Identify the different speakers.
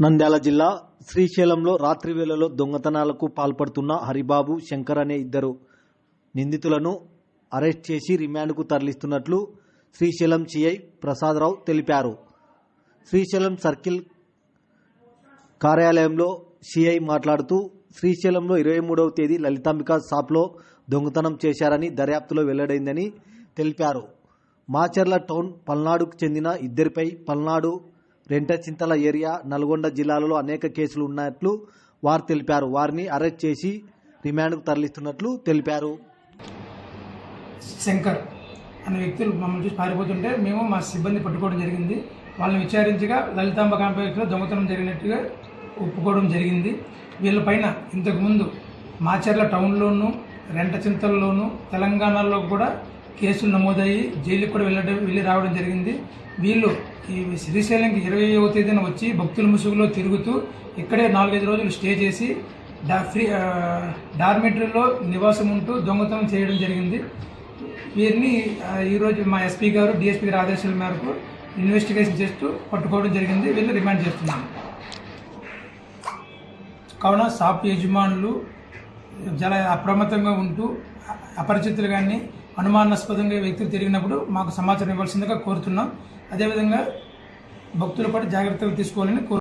Speaker 1: నంద్యాల జిల్లా శ్రీశైలంలో రాత్రి వేళలో దొంగతనాలకు పాల్పడుతున్న హరిబాబు శంకర్ అనే ఇద్దరు నిందితులను అరెస్ట్ చేసి రిమాండ్కు తరలిస్తున్నట్లు శ్రీశైలం సిఐ ప్రసాదరావు తెలిపారు. శ్రీశైలం సర్కిల్ కార్యాలయంలో సిఐ మాట్లాడుతూ శ్రీశైలంలో ఇరవై మూడవ తేదీ లలితాంబిక షాప్లో దొంగతనం చేశారని దర్యాప్తులో వెల్లడైందని తెలిపారు. మాచర్ల టౌన్ పల్నాడుకు చెందిన ఇద్దరిపై పల్నాడు రెంటచింతల ఏరియా నల్గొండ జిల్లాలలో అనేక కేసులు ఉన్నట్లు వారు తెలిపారు. వారిని అరెస్ట్ చేసి రిమాండ్కు తరలిస్తున్నట్లు తెలిపారు.
Speaker 2: శంకర్ అనే వ్యక్తులు మమ్మల్ని చూసి పారిపోతుంటే మేము మా సిబ్బంది పట్టుకోవడం జరిగింది. వాళ్ళని విచారించగా లలితాంబ కాంప్లెక్స్లో దొంగతనం జరిగినట్టుగా ఒప్పుకోవడం జరిగింది. వీళ్ళపైన ఇంతకుముందు మాచర్ల టౌన్లోను రెంటచింతల్లోను తెలంగాణలో కూడా కేసులు నమోదయ్యి జైలుకి కూడా వెళ్ళడం వెళ్ళి రావడం జరిగింది. వీళ్ళు ఈ శ్రీశైలంకి ఇరవైవ తేదీన వచ్చి భక్తుల ముసుగులో తిరుగుతూ ఇక్కడే నాలుగైదు రోజులు స్టే చేసి డా ఫ్రీ డార్మెటరీలో నివాసం ఉంటూ దొంగతనం చేయడం జరిగింది. వీరిని ఈరోజు మా ఎస్పీ గారు డిఎస్పీ గారి ఆదేశాల మేరకు ఇన్వెస్టిగేషన్ చేస్తూ పట్టుకోవడం జరిగింది. వీళ్ళు రిమాండ్ చేస్తున్నాం కావున షాప్ యజమానులు చాలా అప్రమత్తంగా ఉంటూ అపరిచితులు కానీ అనుమానాస్పదంగా వ్యక్తులు తిరిగినప్పుడు మాకు సమాచారం ఇవ్వాల్సిందిగా కోరుతున్నాం. అదేవిధంగా భక్తుల పాటు జాగ్రత్తలు తీసుకోవాలని కోరు